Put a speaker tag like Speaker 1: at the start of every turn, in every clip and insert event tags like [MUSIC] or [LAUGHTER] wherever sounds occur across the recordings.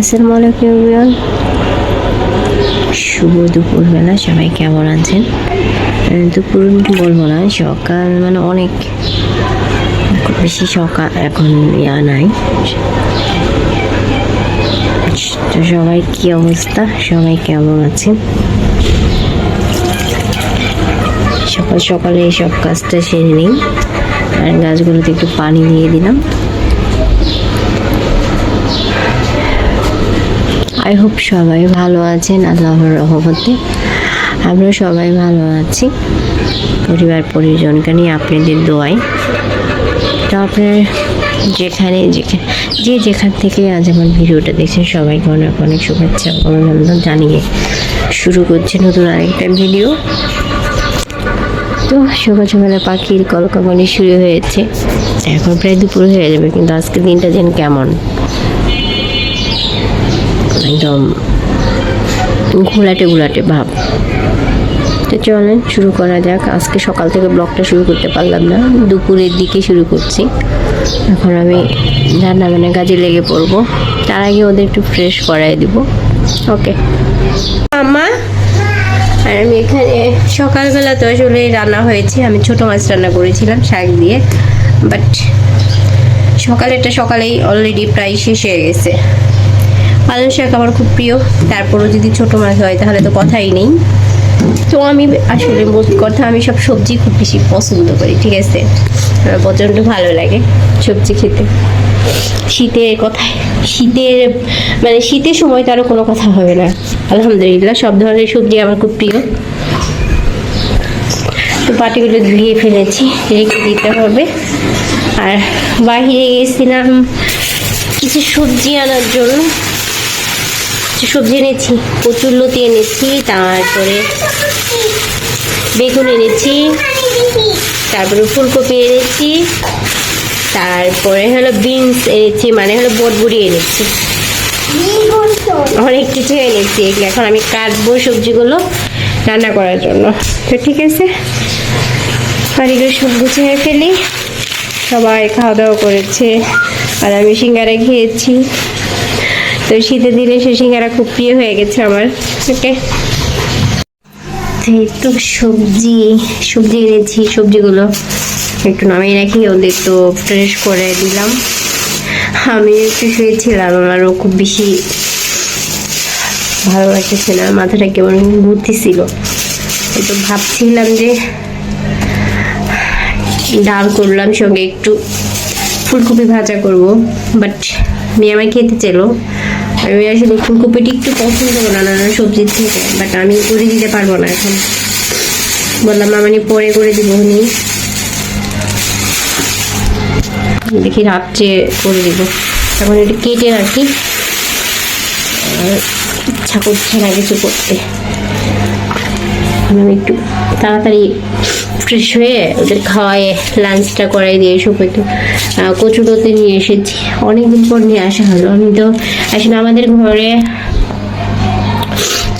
Speaker 1: আসসালামু আলাইকুম এভরিওয়ান শুভ দুপুরবেলা, সবাই কেমন আছেন? দুপুর বলব না, সকাল মানে অনেক, বেশি সকাল এখন ইয়া নাই। তো সবাই কি অবস্থা? সবাই কেমন আছেন? সকাল সকালে সব কাজটা সেরে নিই। আর গাছগুলোতে একটু পানি দিয়ে দিলাম। আই হোপ সবাই ভালো আছেন আল্লাহর রহমতে। আমরা সবাই ভালো আছি। পরিবার, পরিজনকে নিয়ে আপনাদের দোয়াই তো আপনার যেখানে যেখানে যে যেখান থেকে আজ আমার ভিডিওটা দেখছেন, সবাইকে অনেক অনেক শুভেচ্ছা অভিনন্দন জানিয়ে শুরু করছে নতুন আরেকটা ভিডিও। তো সকাল সকালে পাখির কলকাকলি শুরু হয়েছে। এখন প্রায় দুপুর হয়ে যাবে, কিন্তু আজকে দিনটা যেন কেমন? একদম ঘোলাটে ঘোলাটে ভাব। তো চলেন, শুরু করা যাক। আজকে সকাল থেকে ব্লগটা শুরু করতে পারলাম না। দুপুরের দিকে শুরু করছি। এখন আমি রান্না বান্না কাজে লেগে পড়ব। তার আগে ওদের একটু ফ্রেশ করাই দিব। ওকে আমা আর আমি এখানে সকালবেলা তো আসলে রান্না হয়েছে। আমি ছোট মাছ রান্না করেছিলাম, শাক দিয়ে। বাট সকালেরটা সকালেই অলরেডি প্রায় শেষ হয়ে গেছে। পালং শাক আমার খুব প্রিয়। তারপরও যদি ছোট মাছ হয়, তাহলে তো কথাই নেই। তো আমি আসলে মোট কথা, আমি সব সবজি খুব বেশি পছন্দ করি, ঠিক আছে? আমার প্রচণ্ড ভালো লাগে সবজি খেতে। শীতের কথায় শীতের মানে শীতের সময় তো আরও কোনো কথা হবে না। আলহামদুলিল্লাহ, সব ধরনের সবজি আমার খুব প্রিয়। তো পাটিগুলো ধুয়ে ফেলেছি, রেখে দিতে হবে। আর বাহিরে গেছিলাম কিছু সবজি আনার জন্য। কিছু সবজি এনেছি, কচুর লতি এনেছি, তারপরে বেগুন এনেছি, তারপরে ফুলকপি এনেছি, তারপরে হলো বিনস এনেছি মানে হলো বটবুড়ি এনেছি। অনেক কিছু এনেছি এগুলো এখন আমি কাটবো সবজিগুলো রান্না করার জন্য। তো ঠিক আছে, বাড়িগুলো সব গুছিয়ে ফেলি। সবাই খাওয়া দাওয়া করেছে, আর আমি সিঙ্গারা খেয়েছি। তো শীতের দিনে সে সিঙ্গারা খুব প্রিয় হয়ে গেছে আমার। ওকে তো সবজি সবজি এনেছি, সবজিগুলো একটু নামিয়ে রাখি, ওদের তো ফ্রেশ করে দিলাম। আমি একটু শুয়েছিলাম আমারও খুব বেশি ভালো লাগতেছে না, মাথাটা কেমন ঘুরতেছিল। তো ভাবছিলাম যে ডাল করলাম, সঙ্গে একটু ফুলকপি ভাজা করব বাট মেয়ে আমায় খেতে চেলো আমি আসলে ফুলকপিটি একটু পছন্দ করো না নানা সবজির থেকে বাট আমি করে দিতে পারব না এখন। বললাম মামানি পরে করে দিব উনি দেখি রাত্রে করে দিব। এখন এটা কেটে রাখি। ইচ্ছা করছে না কিছু করতে। আমি একটু তাড়াতাড়ি ফ্রেশ হয়ে ওদের খাওয়ায় লাঞ্চটা করাই দিয়ে এসব একটু কচুরোতে নিয়ে এসেছি। অনেকদিন পর নিয়ে আসা হলো। আমি তো আসলে আমাদের ঘরে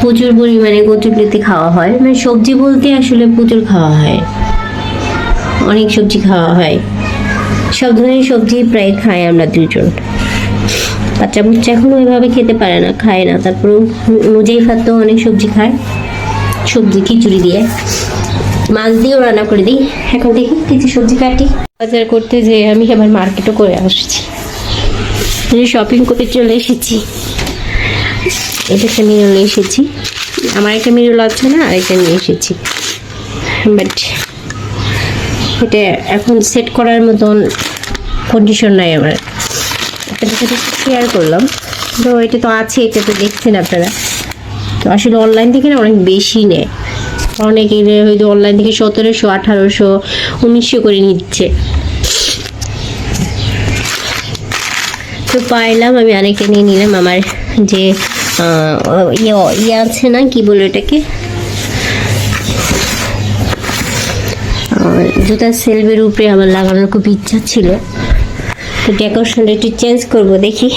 Speaker 1: প্রচুর পরিমাণে কচুরলতি খাওয়া হয়। মানে সবজি বলতে আসলে প্রচুর খাওয়া হয়। অনেক সবজি খাওয়া হয়। সব ধরনের সবজি প্রায় খাই আমরা দুজন বাচ্চা বুচ্চা এখন ওইভাবে খেতে পারে না, খায় না। তারপর অনুযায়ী তো অনেক সবজি খায়। সবজি, খিচুড়ি দিয়ে। মাছ দিয়েও রান্না করে দিই। এখন দেখি কিছু সবজি কাটি। বাজার করতে যে আমি আবার মার্কেটও করে আসছি। শপিং করে চলে এসেছি। এটা একটা মিরল এসেছি। আমার একটা মিরল আছে না, আরেকটা নিয়ে এসেছি। বাট এটা এখন সেট করার মতন কন্ডিশন নাই আমার। একটা শেয়ার করলাম। তো এটা তো আছে এটা তো দেখছেন আপনারা। তো আসলে অনলাইন থেকে না অনেক বেশি নেয়। অনেকে হয়তো অনলাইন থেকে সতেরোশো, আঠারোশো, উনিশশো করে নিচ্ছে। তো পাইলাম, আমি আরেকটা নিয়ে নিলাম আমার যে ইয়ে ইয়ে আছে না, কি বলে এটাকে জুতার সেলভের উপরে আমার লাগানোর খুব ইচ্ছা ছিল। তো ডেকোরেশনটা একটু চেঞ্জ করব, দেখি।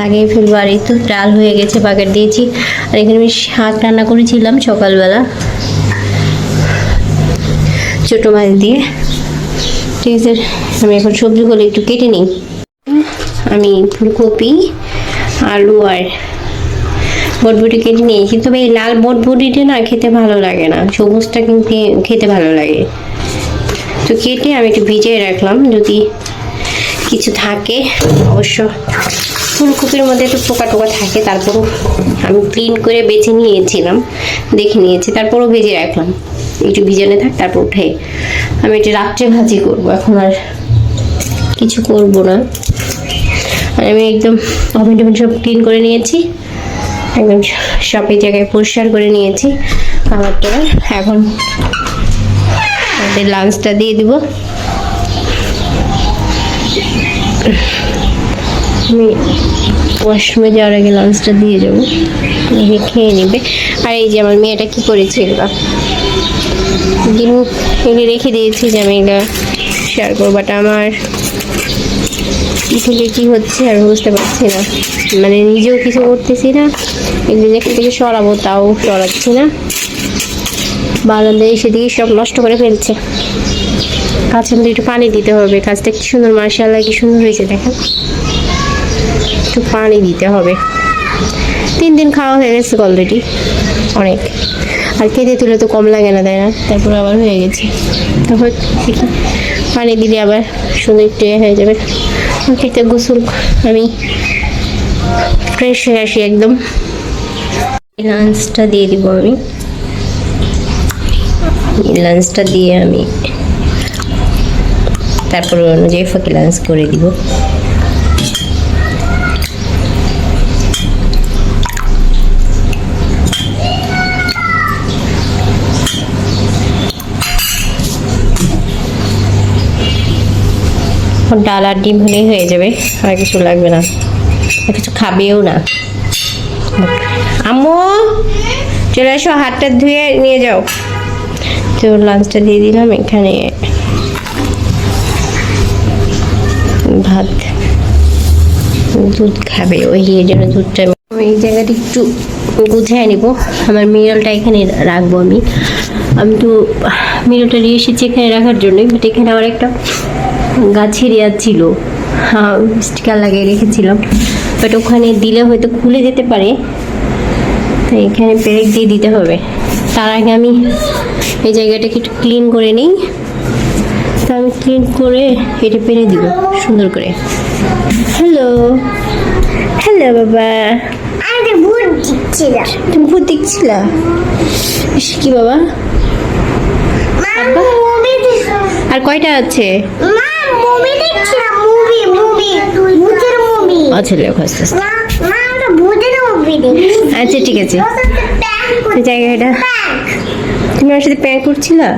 Speaker 1: লাগিয়ে ফেলব আর এই তো ডাল হয়ে গেছে বাকেট দিয়েছি। আর এখানে আমি শাক রান্না করেছিলাম সকালবেলা। ছোটো মাছ দিয়ে। ঠিক আছে, আমি এখন সবজিগুলো একটু কেটে নিই। আমি ফুলকপি, আলু আর বটবুটি কেটে নিয়েছি। তবে এই লাল বটবুটিটা না খেতে ভালো লাগে না। সবুজটা কিন্তু খেতে ভালো লাগে। তো কেটে আমি একটু ভিজিয়ে রাখলাম। যদি কিছু থাকে, অবশ্য ফুলকপির মধ্যে একটু পোকা টোকা থাকে, তারপরও আমি ক্লিন করে বেছে নিয়েছিলাম, দেখে নিয়েছি, তারপরও ভেজে রাখলাম। একটু ভিজানে থাক, তারপর উঠে আমি একটু রাত্রে ভাজি করব, এখন আর কিছু করব না। আর আমি একদম ওভেন টোভেন সব ক্লিন করে নিয়েছি, একদম সব জায়গায় পরিষ্কার করে নিয়েছি। খাবার টাবার এখন লাঞ্চটা দিয়ে দিব। আমি ওয়াশরুমে যাওয়ার আগে লাঞ্চটা দিয়ে যাব। দেখে খেয়ে নেবে। আর এই যে আমার মেয়েটা কি করেছে এগুলো? দিন এগুলো রেখে দিয়েছি যে আমি এটা শেয়ার করব। বাট আমার থেকে কি হচ্ছে আর বুঝতে পারছি না। মানে নিজেও কিছু করতেছি না এগুলো যেখান থেকে সরাবো তাও সরাচ্ছি না। বারান্দায় সেদিকে সব নষ্ট করে ফেলছে। গাছের মধ্যে একটু পানি দিতে হবে। গাছটা কি সুন্দর মার্শাল্লাহ কি সুন্দর হয়েছে, দেখেন। একটু পানি দিতে হবে। তিন দিন খাওয়া হয়ে গেছে অলরেডি অনেক। আর খেতে তুলে তো কম লাগে না, তাই না? তারপর আবার হয়ে গেছে। তারপর দেখি, পানি দিলে আবার সুন্দর একটু ইয়ে হয়ে যাবে। ওকে তো গোসল আমি ফ্রেশ হয়ে আসি একদম। লাঞ্চটা দিয়ে দিব আমি। লাঞ্চটা দিয়ে আমি তারপর অনুযায়ী ফাঁকে লাঞ্চ করে দিব। ডাল আর ডিম হলেই হয়ে যাবে। আর কিছু লাগবে না। কিছু খাবেও না। আম্মু, চলে এসো, হাতটা ধুয়ে নিয়ে যাও। তো লাঞ্চটা দিয়ে দিলাম এখানে। ভাত। দুধ খাবে, ওই জন্য দুধটা এই জায়গাটা একটু গুছিয়ে নিব। আমার মিরলটা এখানে রাখব আমি। আমি তো মিরলটা নিয়ে এসেছি এখানে রাখার জন্যই বাট এখানে আমার একটা গাছের ইয়া ছিল। স্টিকার লাগিয়ে রেখেছিলাম। বাট ওখানে দিলে হয়তো খুলে যেতে পারে। তাই এখানে পেরেক দিয়ে দিতে হবে। তার আগে আমি এই জায়গাটাকে একটু ক্লিন করে নিই। তা আমি ক্লিন করে এটা পেরে দিব সুন্দর করে। হ্যালো হ্যালো বাবা। তুমি ভূত দেখছিল? ইস, কি বাবা? আর কয়টা আছে?
Speaker 2: মা মুভি
Speaker 1: আচ্ছা লেখো আস্তে আস্তে। আচ্ছা ঠিক আছে। জায়গাটা তুমি আমার সাথে প্যাক করছিলা?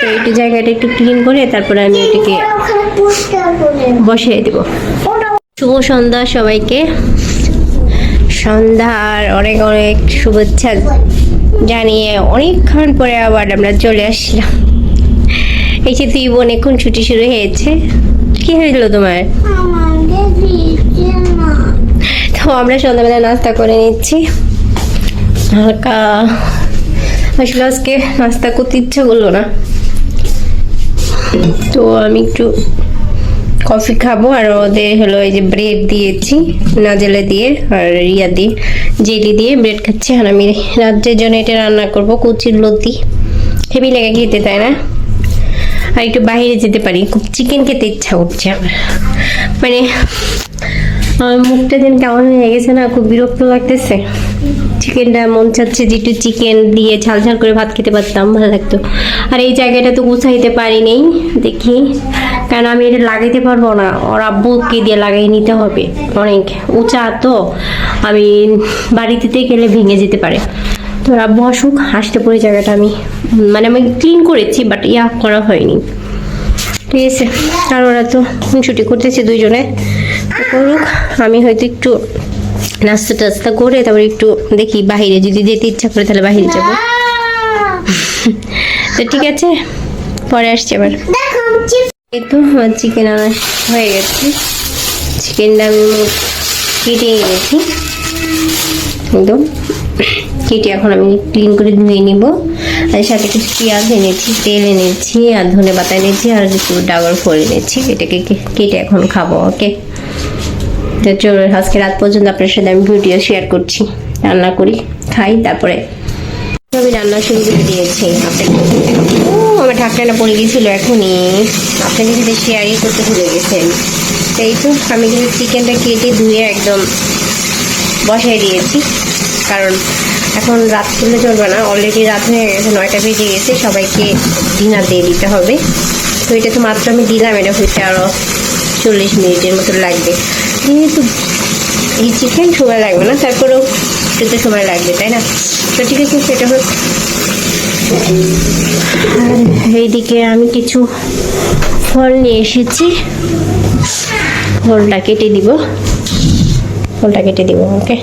Speaker 1: তো একটু জায়গাটা একটু ক্লিন করে তারপরে আমি এটাকে বসিয়ে দেবো। শুভ সন্ধ্যা সবাইকে। সন্ধ্যার অনেক অনেক শুভেচ্ছা জানিয়ে অনেকক্ষণ পরে আবার আমরা চলে আসলাম। এই যে দুই বোন এখন ছুটি শুরু হয়েছে। কি হয়েছিল তোমার? তো আমরা সন্ধ্যাবেলা নাস্তা করে নিচ্ছি। হালকা আসলে আজকে নাস্তা করতে ইচ্ছা করল না। তো আমি একটু কফি খাব আর ওদের হলো এই যে ব্রেড দিয়েছি, নাজেলে দিয়ে আর ইয়া দিয়ে, জেলি দিয়ে ব্রেড খাচ্ছি। আর আমি রাত্রের জন্য এটা রান্না করব, কুচির লতি। হেভি লেগে খেতে, তাই না? আর একটু বাইরে যেতে পারি, খুব চিকেন খেতে ইচ্ছা করছে আমার। মানে আমার মুখটা যেন কেমন হয়ে গেছে না, খুব বিরক্ত লাগতেছে। চিকেনটা মন চাচ্ছে যে একটু চিকেন দিয়ে ঝাল ঝাল করে ভাত খেতে পারতাম, ভালো লাগতো। আর এই জায়গাটা তো গুছাইতে পারি নেই দেখি। কারণ আমি এটা লাগাইতে পারব না, ওর আব্বুকে দিয়ে লাগাই নিতে হবে। অনেক উঁচা তো, আমি বাড়িতে গেলে ভেঙে যেতে পারে। তো আব্বু আসুক, আসতে পরে জায়গাটা আমি। মানে আমি ক্লিন করেছি বাট ইয়া করা হয়নি। ঠিক আছে, আর ওরা তো ছুটি করতেছে দুইজনে। করুক। আমি হয়তো একটু নাস্তা টাস্তা করে তারপরে একটু দেখি বাইরে যদি যেতে ইচ্ছা করে তাহলে বাইরে যাব। তো ঠিক আছে পরে আসছি আবার। এই তো আমার চিকেন আমার হয়ে গেছে। চিকেনটা আমি কেটে এনেছি। একদম। কেটে এখন আমি ক্লিন করে ধুয়ে নিব। আর সাথে কিছু পেঁয়াজ এনেছি তেল এনেছি আর ধনে পাতা এনেছি আর কিছু ডাবর ফল এনেছি। এটাকে কে- কেটে এখন খাব ওকে? তো চলো আজকে রাত পর্যন্ত আপনার সাথে আমি ভিডিও শেয়ার করছি। রান্না করি, খাই, তারপরে আমি রান্না শুরু করে দিয়েছি। আপনাকে ও আমার ঢাকনাটা পড়ে গিয়েছিল এখনই। আপনাদের সাথে শেয়ারই করতে ভুলে গেছেন। তো তো, আমি কিন্তু চিকেনটা কেটে ধুয়ে একদম বসাই দিয়েছি। কারণ এখন রাত করলে চলবে না। অলরেডি রাত হয়ে গেছে, নয়টা বেজে গেছে। সবাইকে ডিনার দিয়ে দিতে হবে। তো এটা তো মাত্র আমি দিলাম, এটা হইতে আরও চল্লিশ মিনিটের মতো লাগবে। যেহেতু এই চিকেন সময় লাগবে না, তারপরেও খেতে সময় লাগবে, তাই না? তো ঠিক আছে, সেটা হোক। এইদিকে আমি কিছু ফল নিয়ে এসেছি। ফলটা কেটে দিব। ফলটা কেটে দিব, ওকে?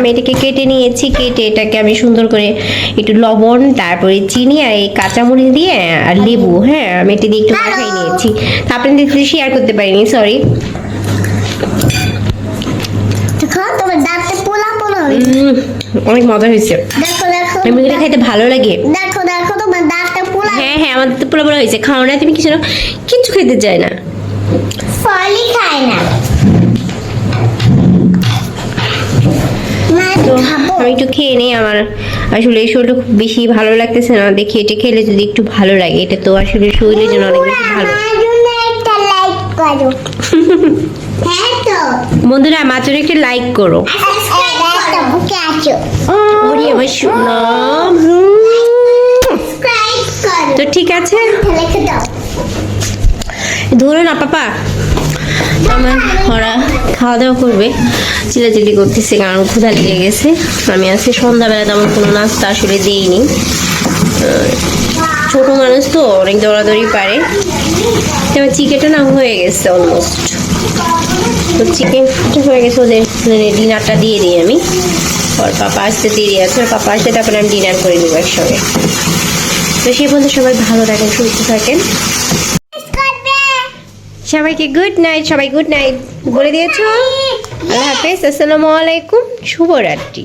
Speaker 1: আমি এটাকে কেটে নিয়েছি কেটে এটাকে আমি সুন্দর করে একটু লবণ তারপরে চিনি আর এই কাঁচামরিচ দিয়ে আর লেবু হ্যাঁ আমি এটা দিয়ে একটু মাখাই নিয়েছি। তা আপনাদের শেয়ার করতে পারিনি সরি
Speaker 2: পোলা পোলা।
Speaker 1: অনেক মজা হয়েছে।
Speaker 2: দেখো
Speaker 1: খাইতে ভালো লাগে।
Speaker 2: দেখো দেখো তোমার দাঁতে পোলা।
Speaker 1: হ্যাঁ হ্যাঁ আমাদের তো পুরো পুরো হয়েছে। খাও না তুমি কিছু না কিচ্ছু খেতে চায় না।
Speaker 2: ফলই খায় না।
Speaker 1: খেয়ে নিই আমার। আসলে এই শরীরটা খুব বেশি ভালো লাগতেছে না। দেখি এটা খেলে যদি একটু ভালো লাগে এটা তো আসলে শরীরের জন্য অনেক বেশি ভালো।
Speaker 2: আমার জন্য একটা লাইক করো। [LAUGHS] হ্যাঁ তো।
Speaker 1: বন্ধুরা মাত্র একটা লাইক করো।
Speaker 2: একটা সাবস্ক্রাইব করো।
Speaker 1: তো ঠিক আছে।
Speaker 2: লিখে দাও।
Speaker 1: ধরো না পাপা। আমার ওরা খাওয়া দাওয়া করবে চিলাচিলি করতেছে কারণ ক্ষুধা লেগে গেছে। আমি আজকে সন্ধ্যাবেলা তেমন কোনো নাস্তা আসলে দিইনি। ছোট মানুষ তো, অনেক দৌড়াদৌড়ি পারে। এবার চিকেনটা না হয়ে গেছে অলমোস্ট তো চিকেনটা হয়ে গেছে ওদের ডিনারটা দিয়ে দিই আমি। ওর পাপা আসতে দেরি আছে, ওর পাপা আসতে তারপরে আমি ডিনার করে নেব একসঙ্গে। তো সেই পর্যন্ত সবাই ভালো থাকেন, সুস্থ থাকেন। সবাইকে গুড নাইট সবাই গুড নাইট বলে দিয়েছ। আল্লাহ হাফেজ আসসালামু আলাইকুম শুভরাত্রি।